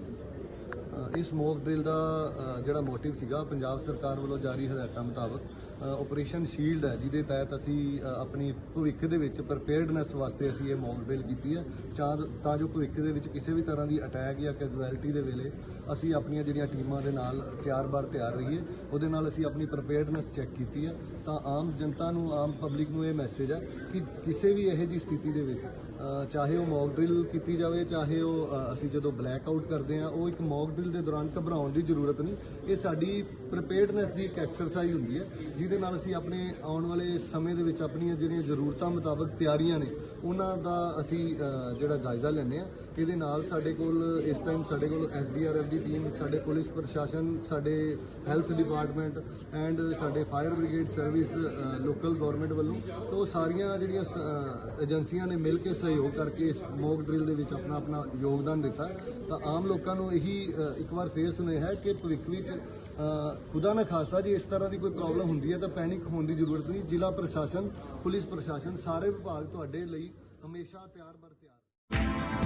services ਇਸ mock drill ਦਾ ਜਿਹੜਾ motive ਸੀਗਾ, ਪੰਜਾਬ ਸਰਕਾਰ ਵੱਲੋਂ ਜਾਰੀ ਹਦਾਇਤਾਂ ਮੁਤਾਬਕ ਆਪਰੇਸ਼ਨ ਸ਼ੀਲਡ ਹੈ, ਜਿਹਦੇ ਤਹਿਤ ਅਸੀਂ ਆਪਣੀ ਭਵਿੱਖ ਦੇ ਵਿੱਚ ਪ੍ਰਪੇਅਰਡਨੈਸ ਵਾਸਤੇ ਅਸੀਂ ਇਹ ਮੌਕ ਡਰਿਲ ਕੀਤੀ ਹੈ। ਚਾਹ- ਤਾਂ ਜੋ ਭਵਿੱਖ ਦੇ ਵਿੱਚ ਕਿਸੇ ਵੀ ਤਰ੍ਹਾਂ ਦੀ ਅਟੈਕ ਜਾਂ ਕੈਜੁਅਲਟੀ ਦੇ ਵੇਲੇ ਅਸੀਂ ਆਪਣੀਆਂ ਜਿਹੜੀਆਂ ਟੀਮਾਂ ਦੇ ਨਾਲ ਤਿਆਰ-ਬਰ ਤਿਆਰ ਰਹੀਏ, ਉਹਦੇ ਨਾਲ ਅਸੀਂ ਆਪਣੀ ਪ੍ਰਿਪੇਅਰਡਨੈਸ ਚੈੱਕ ਕੀਤੀ ਹੈ। ਤਾਂ ਆਮ ਜਨਤਾ ਨੂੰ, ਆਮ ਪਬਲਿਕ ਨੂੰ ਇਹ ਮੈਸੇਜ ਹੈ ਕਿ ਕਿਸੇ ਵੀ ਇਹੋ ਜਿਹੀ ਸਥਿਤੀ ਦੇ ਵਿੱਚ ਚਾਹੇ ਉਹ ਮੌਕ ਡਰਿਲ ਕੀਤੀ ਜਾਵੇ, ਚਾਹੇ ਉਹ ਅਸੀਂ ਜਦੋਂ ਬਲੈਕ ਆਊਟ ਕਰਦੇ ਆ ਉਹ ਇੱਕ ਮੌਕ ਡਰਿਲ ਦੇ ਦੌਰਾਨ ਘਬਰਾਉਣ ਦੀ ਜ਼ਰੂਰਤ ਨਹੀਂ। ਇਹ ਸਾਡੀ ਪ੍ਰਿਪੇਅਰਡਨੈਸ ਦੀ ਇੱਕ ਐਕਸਰਸਾਈਜ਼ ਹੁੰਦੀ ਹੈ, ਜਿਹਦੇ ਨਾਲ ਅਸੀਂ ਆਪਣੇ ਆਉਣ ਵਾਲੇ ਸਮੇਂ ਦੇ ਵਿੱਚ ਆਪਣੀਆਂ ਜਿਹੜੀਆਂ ਜ਼ਰੂਰਤਾਂ ਮੁਤਾਬਕ ਤਿਆਰੀਆਂ ਨੇ, ਉਹਨਾਂ ਦਾ ਅਸੀਂ ਜਿਹੜਾ ਜਾਇਜ਼ਾ ਲੈਂਦੇ ਆ ਇਹਦੇ ਨਾਲ ਸਾਡੇ ਕੋਲ ਇਸ ਟਾਈਮ ਸਾਡੇ ਕੋਲ ਐਸਡੀਆਰਐਫ ਦੀ ਟੀਮ ਸਾਡੇ ਪੁਲਿਸ ਪ੍ਰਸ਼ਾਸਨ, ਸਾਡੇ ਹੈਲਥ ਡਿਪਾਰਟਮੈਂਟ ਐਂਡ ਸਾਡੇ fire brigade service local government ਵੱਲੋਂ ਤੋਂ ਸਾਰੀਆਂ ਜਿਹੜੀਆਂ ਸ- ਏਜੰਸੀਆਂ ਨੇ ਮਿਲ ਕੇ ਸਹਿਯੋਗ ਕਰਕੇ ਇਸ ਮੌਕ ਡਰਿਲ ਦੇ ਵਿੱਚ ਆਪਣਾ ਆਪਣਾ ਯੋਗਦਾਨ ਦਿੱਤਾ। ਤਾਂ ਆਮ ਲੋਕਾਂ ਨੂੰ ਇਹੀ ਇੱਕ ਵਾਰ ਫੇਰ ਸੁਨੇਹਾ ਕਿ ਭਵਿੱਖ ਵਿੱਚ ਖੁਦਾ ਨਾ ਖਾਸਤਾ ਜੇ ਇਸ ਤਰ੍ਹਾਂ ਦੀ ਕੋਈ ਪ੍ਰੋਬਲਮ ਹੁੰਦੀ ਹੈ ਤਾਂ ਪੈਨਿਕ ਹੋਣ ਦੀ ਜ਼ਰੂਰਤ ਨਹੀਂ। ਜ਼ਿਲ੍ਹਾ ਪ੍ਰਸ਼ਾਸਨ, ਪੁਲਿਸ ਪ੍ਰਸ਼ਾਸਨ, ਸਾਰੇ ਵਿਭਾਗ ਤੁਹਾਡੇ ਲਈ ਹਮੇਸ਼ਾ ਤਿਆਰ ਬਰ ਤਿਆਰ